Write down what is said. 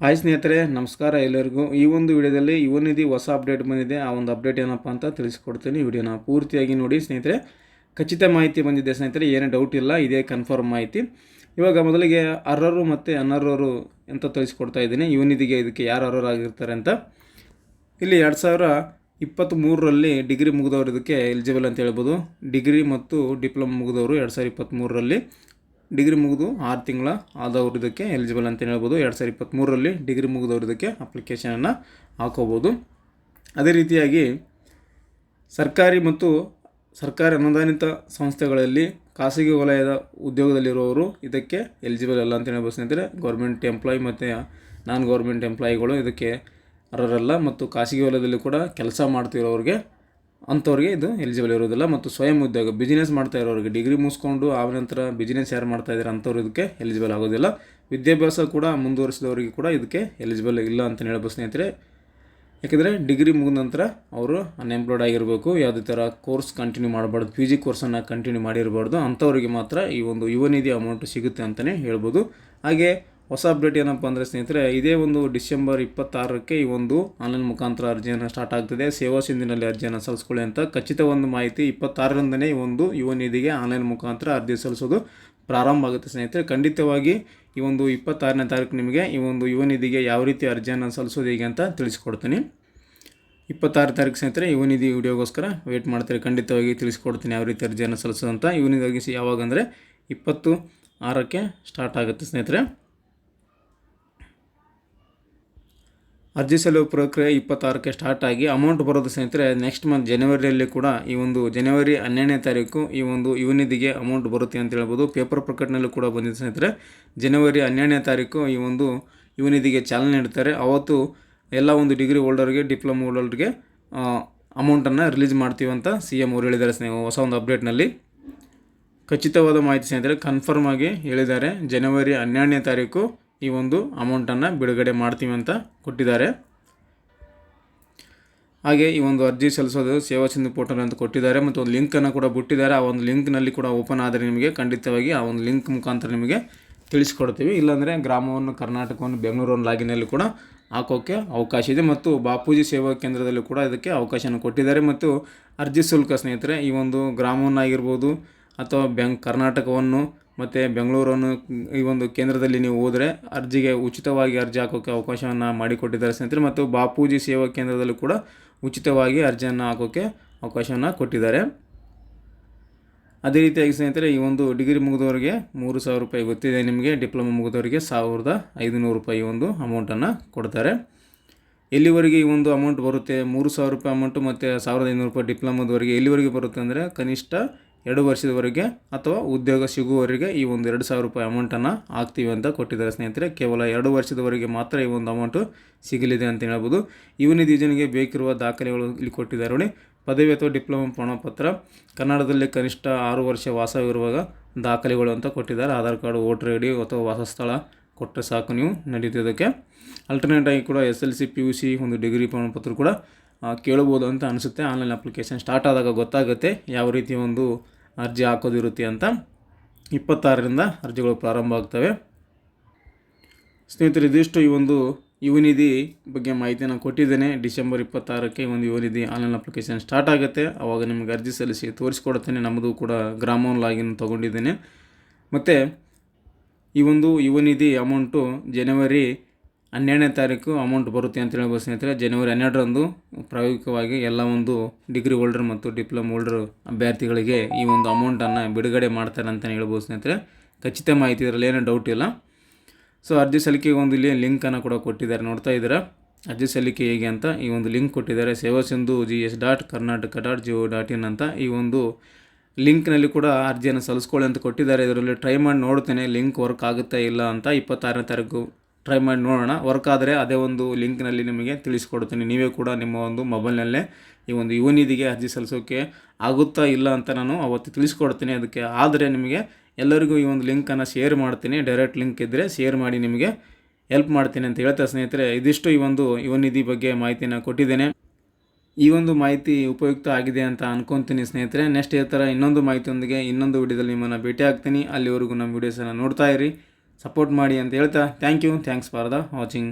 Hi ಸ್ನೇಹಿತರೆ, ನಮಸ್ಕಾರ ಎಲ್ಲರಿಗೂ. ಈ ಒಂದು ವಿಡಿಯೋದಲ್ಲಿ ಯುವ ನಿಧಿ ಹೊಸ ಅಪ್ಡೇಟ್ ಬಂದಿದೆ. ಆ ಒಂದು ಅಪ್ಡೇಟ್ ಏನಪ್ಪ ಅಂತ ತಿಳಿಸ್ಕೊಡ್ತೀನಿ. ವಿಡಿಯೋನ ಪೂರ್ತಿಯಾಗಿ ನೋಡಿ ಸ್ನೇಹಿತರೆ. ಖಚಿತ ಮಾಹಿತಿ ಬಂದಿದೆ ಸ್ನೇಹಿತರೆ, ಏನೇ ಡೌಟ್ ಇಲ್ಲ, ಇದೇ ಕನ್ಫರ್ಮ್ ಮಾಹಿತಿ. ಇವಾಗ ಮೊದಲಿಗೆ ಅರ್ಹರು ಮತ್ತು ಅನರ್ಹರು ಅಂತ ತಿಳಿಸ್ಕೊಡ್ತಾ ಇದ್ದೀನಿ. ಯುವ ನಿಧಿಗೆ ಇದಕ್ಕೆ ಯಾರು ಅರ್ಹರಾಗಿರ್ತಾರೆ ಅಂತ. ಇಲ್ಲಿ ಎರಡು ಸಾವಿರ ಇಪ್ಪತ್ತ್ಮೂರರಲ್ಲಿ ಡಿಗ್ರಿ ಮುಗಿದವರು ಇದಕ್ಕೆ ಎಲಿಜಿಬಲ್ ಅಂತ ಹೇಳ್ಬೋದು. ಡಿಗ್ರಿ ಮತ್ತು ಡಿಪ್ಲೊಮಾ ಮುಗಿದವರು ಎರಡು ಸಾವಿರ ಇಪ್ಪತ್ತ್ಮೂರರಲ್ಲಿ ಡಿಗ್ರಿ ಮುಗಿದು ಆರು ತಿಂಗಳ ಆದವರು ಇದಕ್ಕೆ ಎಲಿಜಿಬಲ್ ಅಂತ ಹೇಳ್ಬೋದು. ಎರಡು ಸಾವಿರದ ಇಪ್ಪತ್ತ್ಮೂರರಲ್ಲಿ ಡಿಗ್ರಿ ಮುಗಿದವರು ಇದಕ್ಕೆ ಅಪ್ಲಿಕೇಶನನ್ನು ಹಾಕೋಬೋದು. ಅದೇ ರೀತಿಯಾಗಿ ಸರ್ಕಾರಿ ಮತ್ತು ಸರ್ಕಾರಿ ಅನುದಾನಿತ ಸಂಸ್ಥೆಗಳಲ್ಲಿ ಖಾಸಗಿ ವಲಯದ ಉದ್ಯೋಗದಲ್ಲಿರುವವರು ಇದಕ್ಕೆ ಎಲಿಜಿಬಲ್ ಅಲ್ಲ ಅಂತ ಹೇಳ್ಬೋದು. ಸ್ನೇಹಿತರೆ ಗೌರ್ಮೆಂಟ್ ಎಂಪ್ಲಾಯ್ ಮತ್ತು ನಾನ್ ಗೌರ್ಮೆಂಟ್ ಎಂಪ್ಲಾಯಿಗಳು ಇದಕ್ಕೆ ಅರ್ಹರಲ್ಲ ಮತ್ತು ಖಾಸಗಿ ವಲಯದಲ್ಲಿ ಕೂಡ ಕೆಲಸ ಮಾಡ್ತಿರೋರಿಗೆ ಅಂಥವ್ರಿಗೆ ಇದು ಎಲಿಜಿಬಲ್ ಇರೋದಿಲ್ಲ ಮತ್ತು ಸ್ವಯಂ ಉದ್ಯೋಗ ಬಿಸ್ನೆಸ್ ಮಾಡ್ತಾ ಇರೋರಿಗೆ ಡಿಗ್ರಿ ಮುಗಿಸ್ಕೊಂಡು ಆ ನಂತರ ಬಿಸ್ನೆಸ್ ಯಾರು ಮಾಡ್ತಾ ಇದ್ದಾರೆ ಅಂಥವ್ರು ಇದಕ್ಕೆ ಎಲಿಜಿಬಲ್ ಆಗೋದಿಲ್ಲ. ವಿದ್ಯಾಭ್ಯಾಸ ಕೂಡ ಮುಂದುವರಿಸಿದವರಿಗೆ ಕೂಡ ಇದಕ್ಕೆ ಎಲಿಜಿಬಲ್ ಇಲ್ಲ ಅಂತ ಹೇಳ್ಬೋದು ಸ್ನೇಹಿತರೆ. ಯಾಕೆಂದರೆ ಡಿಗ್ರಿ ಮುಗಿದ ನಂತರ ಅವರು ಅನ್ಎಂಪ್ಲಾಯ್ಡ್ ಆಗಿರಬೇಕು, ಯಾವುದೇ ಥರ ಕೋರ್ಸ್ ಕಂಟಿನ್ಯೂ ಮಾಡಬಾರ್ದು ಪಿ ಜಿ ಕೋರ್ಸನ್ನು ಕಂಟಿನ್ಯೂ ಮಾಡಿರಬಾರ್ದು ಅಂಥವ್ರಿಗೆ ಮಾತ್ರ ಈ ಒಂದು ಯುವ ನಿಧಿ ಅಮೌಂಟ್ ಸಿಗುತ್ತೆ ಅಂತಲೇ ಹೇಳ್ಬೋದು. ಹಾಗೆ ಹೊಸ ಅಪ್ಡೇಟ್ ಏನಪ್ಪ ಅಂದರೆ ಸ್ನೇಹಿತರೆ, ಇದೇ ಒಂದು ಡಿಸೆಂಬರ್ ಇಪ್ಪತ್ತಾರಕ್ಕೆ ಈ ಒಂದು ಆನ್ಲೈನ್ ಮುಖಾಂತರ ಅರ್ಜಿಯನ್ನು ಸ್ಟಾರ್ಟ್ ಆಗ್ತದೆ. ಸೇವಾ ಸಿಂಧಿನಲ್ಲಿ ಅರ್ಜಿಯನ್ನು ಸಲ್ಲಿಸ್ಕೊಳ್ಳಿ ಅಂತ ಖಚಿತ ಒಂದು ಮಾಹಿತಿ ಇಪ್ಪತ್ತಾರರಿಂದನೇ ಈ ಒಂದು ಯುವ ನಿಧಿಗೆ ಆನ್ಲೈನ್ ಮುಖಾಂತರ ಅರ್ಜಿ ಸಲ್ಲಿಸೋದು ಪ್ರಾರಂಭ ಆಗುತ್ತೆ ಸ್ನೇಹಿತರೆ. ಖಂಡಿತವಾಗಿ ಈ ಒಂದು ಇಪ್ಪತ್ತಾರನೇ ತಾರೀಕು ನಿಮಗೆ ಈ ಒಂದು ಯುವ ನಿಧಿಗೆ ಯಾವ ರೀತಿ ಅರ್ಜಿಯನ್ನು ಸಲ್ಲಿಸೋದು ಹೇಗೆ ಅಂತ ತಿಳಿಸ್ಕೊಡ್ತೀನಿ. ಇಪ್ಪತ್ತಾರು ತಾರೀಕು ಸ್ನೇಹಿತರೆ, ಯುವ ನಿಧಿ ವಿಡಿಯೋಗೋಸ್ಕರ ವೇಟ್ ಮಾಡ್ತಾರೆ. ಖಂಡಿತವಾಗಿ ತಿಳಿಸ್ಕೊಡ್ತೀನಿ ಯಾವ ರೀತಿ ಅರ್ಜಿಯನ್ನು ಸಲ್ಲಿಸೋದಂತ ಯುವ ನಿಧಿ ಅರ್ಜಿ ಯಾವಾಗ ಅಂದರೆ ಇಪ್ಪತ್ತು ಆರಕ್ಕೆ ಸ್ಟಾರ್ಟ್ ಆಗುತ್ತೆ ಸ್ನೇಹಿತರೆ. ಅರ್ಜಿ ಸಲ್ಲುವ ಪ್ರಕ್ರಿಯೆ ಇಪ್ಪತ್ತಾರಕ್ಕೆ ಸ್ಟಾರ್ಟ್ ಆಗಿ ಅಮೌಂಟ್ ಬರೋದು ಸ್ನೇಹಿತರೆ ನೆಕ್ಸ್ಟ್ ಮಂತ್ ಜನವರಿಯಲ್ಲಿ ಕೂಡ ಈ ಒಂದು ಜನವರಿ ಹನ್ನೆರಡನೇ ತಾರೀಕು ಈ ಒಂದು ಯುವ ನಿಧಿಗೆ ಅಮೌಂಟ್ ಬರುತ್ತೆ ಅಂತ ಹೇಳ್ಬೋದು. ಪೇಪರ್ ಪ್ರಕಟಣೆಯಲ್ಲೂ ಕೂಡ ಬಂದಿದೆ ಸ್ನೇಹಿತರೆ. ಜನವರಿ ಹನ್ನೆರಡನೇ ತಾರೀಕು ಈ ಒಂದು ಯುವ ನಿಧಿಗೆ ಚಾಲನೆ ನೀಡ್ತಾರೆ. ಅವತ್ತು ಎಲ್ಲ ಒಂದು ಡಿಗ್ರಿ ಹೋಲ್ಡರ್ಗೆ ಡಿಪ್ಲೊಮಾ ಹೋಲ್ಡರ್ಗೆ ಅಮೌಂಟನ್ನು ರಿಲೀಸ್ ಮಾಡ್ತೀವಿ ಅಂತ ಸಿ ಎಂ ಅವರು ಹೇಳಿದ್ದಾರೆ ಸ್ನೇಹ ಹೊಸ ಒಂದು ಅಪ್ಡೇಟ್ನಲ್ಲಿ ಖಚಿತವಾದ ಮಾಹಿತಿ ಸ್ನೇಹಿತರೆ ಕನ್ಫರ್ಮ್ ಆಗಿ ಹೇಳಿದ್ದಾರೆ. ಜನವರಿ ಹನ್ನೆರಡನೇ ತಾರೀಕು ಈ ಒಂದು ಅಮೌಂಟನ್ನು ಬಿಡುಗಡೆ ಮಾಡ್ತೀವಿ ಅಂತ ಕೊಟ್ಟಿದ್ದಾರೆ. ಹಾಗೆ ಈ ಒಂದು ಅರ್ಜಿ ಸಲ್ಲಿಸೋದು ಸೇವಾ ಸಿಂಧು ಪೋರ್ಟಲ್ ಅಂತ ಕೊಟ್ಟಿದ್ದಾರೆ ಮತ್ತು ಒಂದು ಲಿಂಕನ್ನು ಕೂಡ ಬಿಟ್ಟಿದ್ದಾರೆ. ಆ ಒಂದು ಲಿಂಕ್ನಲ್ಲಿ ಕೂಡ ಓಪನ್ ಆದರೆ ನಿಮಗೆ ಖಂಡಿತವಾಗಿ ಆ ಒಂದು ಲಿಂಕ್ ಮುಖಾಂತರ ನಿಮಗೆ ತಿಳಿಸ್ಕೊಡ್ತೀವಿ. ಇಲ್ಲಾಂದರೆ ಗ್ರಾಮವನ್ನು, ಕರ್ನಾಟಕವನ್ನು, ಬೆಂಗಳೂರನ್ನು ಲಾಗಿನಲ್ಲಿ ಕೂಡ ಹಾಕೋಕ್ಕೆ ಅವಕಾಶ ಇದೆ ಮತ್ತು ಬಾಪೂಜಿ ಸೇವಾ ಕೇಂದ್ರದಲ್ಲಿ ಕೂಡ ಇದಕ್ಕೆ ಅವಕಾಶನ ಕೊಟ್ಟಿದ್ದಾರೆ. ಮತ್ತು ಅರ್ಜಿ ಶುಲ್ಕ ಸ್ನೇಹಿತರೆ, ಈ ಒಂದು ಗ್ರಾಮವನ್ನಾಗಿರ್ಬೋದು ಅಥವಾ ಬೆಂಗ್ ಕರ್ನಾಟಕವನ್ನು ಮತ್ತು ಬೆಂಗಳೂರನ್ನು, ಈ ಒಂದು ಕೇಂದ್ರದಲ್ಲಿ ನೀವು ಹೋದರೆ ಅರ್ಜಿಗೆ ಉಚಿತವಾಗಿ ಅರ್ಜಿ ಹಾಕೋಕ್ಕೆ ಅವಕಾಶವನ್ನು ಮಾಡಿಕೊಟ್ಟಿದ್ದಾರೆ ಸ್ನೇಹಿತರೆ. ಮತ್ತು ಬಾಪೂಜಿ ಸೇವಾ ಕೇಂದ್ರದಲ್ಲೂ ಕೂಡ ಉಚಿತವಾಗಿ ಅರ್ಜಿಯನ್ನು ಹಾಕೋಕ್ಕೆ ಅವಕಾಶವನ್ನು ಕೊಟ್ಟಿದ್ದಾರೆ. ಅದೇ ರೀತಿಯಾಗಿ ಸ್ನೇಹಿತರೆ, ಈ ಒಂದು ಡಿಗ್ರಿ ಮುಗಿದವರಿಗೆ ಮೂರು ಸಾವಿರ ರೂಪಾಯಿ ಗೊತ್ತಿದೆ ನಿಮಗೆ. ಡಿಪ್ಲೊಮಾ ಮುಗಿದವರಿಗೆ ಸಾವಿರದ ಐದುನೂರು ರೂಪಾಯಿ ಒಂದು ಅಮೌಂಟನ್ನು ಕೊಡ್ತಾರೆ. ಎಲ್ಲಿವರೆಗೆ ಈ ಒಂದು ಅಮೌಂಟ್ ಬರುತ್ತೆ? ಮೂರು ಸಾವಿರ ರೂಪಾಯಿ ಅಮೌಂಟು ಮತ್ತು ಸಾವಿರದ ಐನೂರು ರೂಪಾಯಿ ಡಿಪ್ಲೊಮಾದವರೆಗೆ ಎಲ್ಲಿವರೆಗೆ ಬರುತ್ತೆ ಅಂದರೆ ಕನಿಷ್ಠ ಎರಡು ವರ್ಷದವರೆಗೆ ಅಥವಾ ಉದ್ಯೋಗ ಸಿಗುವವರಿಗೆ ಈ ಒಂದು ಎರಡು ಸಾವಿರ ರೂಪಾಯಿ ಅಮೌಂಟನ್ನು ಹಾಕ್ತೀವಿ ಅಂತ ಕೊಟ್ಟಿದ್ದಾರೆ ಸ್ನೇಹಿತರೆ. ಕೇವಲ ಎರಡು ವರ್ಷದವರೆಗೆ ಮಾತ್ರ ಈ ಒಂದು ಅಮೌಂಟು ಸಿಗಲಿದೆ ಅಂತ ಹೇಳ್ಬೋದು. ಇವನಿ ಯೋಜನೆಗೆ ಬೇಕಿರುವ ದಾಖಲೆಗಳು ಇಲ್ಲಿ ಕೊಟ್ಟಿದ್ದಾರೆ ನೋಡಿ. ಪದವಿ ಅಥವಾ ಡಿಪ್ಲೊಮಾ ಪ್ರಮಾಣಪತ್ರ, ಕನ್ನಡದಲ್ಲಿ ಕನಿಷ್ಠ ಆರು ವರ್ಷ ವಾಸವಿರುವಾಗ ದಾಖಲೆಗಳು ಅಂತ ಕೊಟ್ಟಿದ್ದಾರೆ. Aadhaar card, voter I D ಅಥವಾ ವಾಸಸ್ಥಳ ಕೊಟ್ಟರೆ ಸಾಕು ನೀವು ನಡೀತಿದ್ದಕ್ಕೆ. ಅಲ್ಟರ್ನೇಟ್ ಆಗಿ ಕೂಡ S L C, P U C, ಒಂದು ಡಿಗ್ರಿ ಪ್ರಮಾಣಪತ್ರ ಕೂಡ ಕೇಳ್ಬೋದು ಅಂತ ಅನಿಸುತ್ತೆ. ಆನ್ಲೈನ್ ಅಪ್ಲಿಕೇಶನ್ ಸ್ಟಾರ್ಟ್ ಆದಾಗ ಗೊತ್ತಾಗುತ್ತೆ ಯಾವ ರೀತಿ ಒಂದು ಅರ್ಜಿ ಹಾಕೋದಿರುತ್ತೆ ಅಂತ ಇಪ್ಪತ್ತಾರರಿಂದ ಅರ್ಜಿಗಳು ಪ್ರಾರಂಭ ಆಗ್ತವೆ. ಸ್ನೇಹಿತರೆ, ಇದಿಷ್ಟು ಈ ಒಂದು ಯುವ ನಿಧಿ ಬಗ್ಗೆ ಮಾಹಿತಿಯನ್ನು ಕೊಟ್ಟಿದ್ದೇನೆ. ಡಿಸೆಂಬರ್ ಇಪ್ಪತ್ತಾರಕ್ಕೆ ಈ ಒಂದು ಯುವ ನಿಧಿ ಆನ್ಲೈನ್ ಅಪ್ಲಿಕೇಶನ್ ಸ್ಟಾರ್ಟ್ ಆಗುತ್ತೆ. ಆವಾಗ ನಿಮಗೆ ಅರ್ಜಿ ಸಲ್ಲಿಸಿ ತೋರಿಸ್ಕೊಡ್ತೇನೆ. ನಮ್ಮದು ಕೂಡ ಗ್ರಾಮೋನ್ ಲಾಗಿನ್ ತೊಗೊಂಡಿದ್ದೇನೆ. ಮತ್ತು ಈ ಒಂದು ಯುವನಿಧಿ ಅಮೌಂಟು ಜನವರಿ ಹನ್ನೆರಡನೇ ತಾರೀಕು ಅಮೌಂಟ್ ಬರುತ್ತೆ ಅಂತ ಹೇಳ್ಬೋದು ಸ್ನೇಹಿತರೆ. ಜನವರಿ ಹನ್ನೆರಡರಂದು ಪ್ರಾಯೋಗಿಕವಾಗಿ ಎಲ್ಲ ಒಂದು ಡಿಗ್ರಿ ಹೋಲ್ಡರ್ ಮತ್ತು ಡಿಪ್ಲೊಮಾ ಹೋಲ್ಡರ್ ಅಭ್ಯರ್ಥಿಗಳಿಗೆ ಈ ಒಂದು ಅಮೌಂಟನ್ನು ಬಿಡುಗಡೆ ಮಾಡ್ತಾರೆ ಅಂತಲೇ ಹೇಳ್ಬೋದು ಸ್ನೇಹಿತರೆ. ಖಚಿತ ಮಾಹಿತಿ ಇದರಲ್ಲಿ ಏನೂ ಡೌಟ್ ಇಲ್ಲ. ಸೊ ಅರ್ಜಿ ಸಲ್ಲಿಕೆಗೆ ಒಂದು ಇಲ್ಲಿ ಲಿಂಕನ್ನು ಕೂಡ ಕೊಟ್ಟಿದ್ದಾರೆ. ನೋಡ್ತಾ ಇದ್ದೀರಾ? ಅರ್ಜಿ ಸಲ್ಲಿಕೆ ಹೇಗೆ ಅಂತ ಈ ಒಂದು ಲಿಂಕ್ ಕೊಟ್ಟಿದ್ದಾರೆ. Seva Sindhu G S dot Karnataka dot G dot in ಅಂತ ಈ ಒಂದು ಲಿಂಕ್ನಲ್ಲಿ ಕೂಡ ಅರ್ಜಿಯನ್ನು ಸಲ್ಲಿಸ್ಕೊಳ್ಳಿ ಅಂತ ಕೊಟ್ಟಿದ್ದಾರೆ. ಇದರಲ್ಲಿ ಟ್ರೈ ಮಾಡಿ ನೋಡ್ತೇನೆ. ಲಿಂಕ್ ವರ್ಕ್ ಆಗುತ್ತಾ ಇಲ್ಲ ಅಂತ ಇಪ್ಪತ್ತಾರನೇ ತಾರೀಕು ಟ್ರೈ ಮಾಡಿ ನೋಡೋಣ. ವರ್ಕ್ ಆದರೆ ಅದೇ ಒಂದು ಲಿಂಕ್ನಲ್ಲಿ ನಿಮಗೆ ತಿಳಿಸ್ಕೊಡ್ತೀನಿ. ನೀವೇ ಕೂಡ ನಿಮ್ಮ ಒಂದು ಮೊಬೈಲ್ನಲ್ಲೇ ಈ ಒಂದು ಯುವ ನಿಧಿಗೆ ಅರ್ಜಿ ಸಲ್ಲಿಸೋಕ್ಕೆ ಆಗುತ್ತಾ ಇಲ್ಲ ಅಂತ ನಾನು ಅವತ್ತು ತಿಳಿಸ್ಕೊಡ್ತೀನಿ. ಅದಕ್ಕೆ ಆದರೆ ನಿಮಗೆ ಎಲ್ಲರಿಗೂ ಈ ಒಂದು ಲಿಂಕನ್ನು ಶೇರ್ ಮಾಡ್ತೀನಿ. ಡೈರೆಕ್ಟ್ ಲಿಂಕ್ ಇದ್ದರೆ ಶೇರ್ ಮಾಡಿ ನಿಮಗೆ ಹೆಲ್ಪ್ ಮಾಡ್ತೀನಿ ಅಂತ ಹೇಳ್ತಾ ಸ್ನೇಹಿತರೆ, ಇದಿಷ್ಟು ಈ ಒಂದು ಯುವ ನಿಧಿ ಬಗ್ಗೆ ಮಾಹಿತಿನ ಕೊಟ್ಟಿದ್ದೇನೆ. ಈ ಒಂದು ಮಾಹಿತಿ ಉಪಯುಕ್ತ ಆಗಿದೆ ಅಂತ ಅನ್ಕೊತೀನಿ ಸ್ನೇಹಿತರೆ. ನೆಕ್ಸ್ಟ್ ಈ ಥರ ಇನ್ನೊಂದು ಮಾಹಿತಿಯೊಂದಿಗೆ ಇನ್ನೊಂದು ವಿಡಿಯೋದಲ್ಲಿ ನಿಮ್ಮನ್ನು ಭೇಟಿ ಆಗ್ತೀನಿ ಅಲ್ಲಿವರೆಗೂ ನಮ್ಮ ವಿಡಿಯೋಸನ್ನು ನೋಡ್ತಾ ಇರಿ. ಸಪೋರ್ಟ್ ಮಾಡಿ ಅಂತ ಹೇಳ್ತಾ thank you. Thanks for the watching.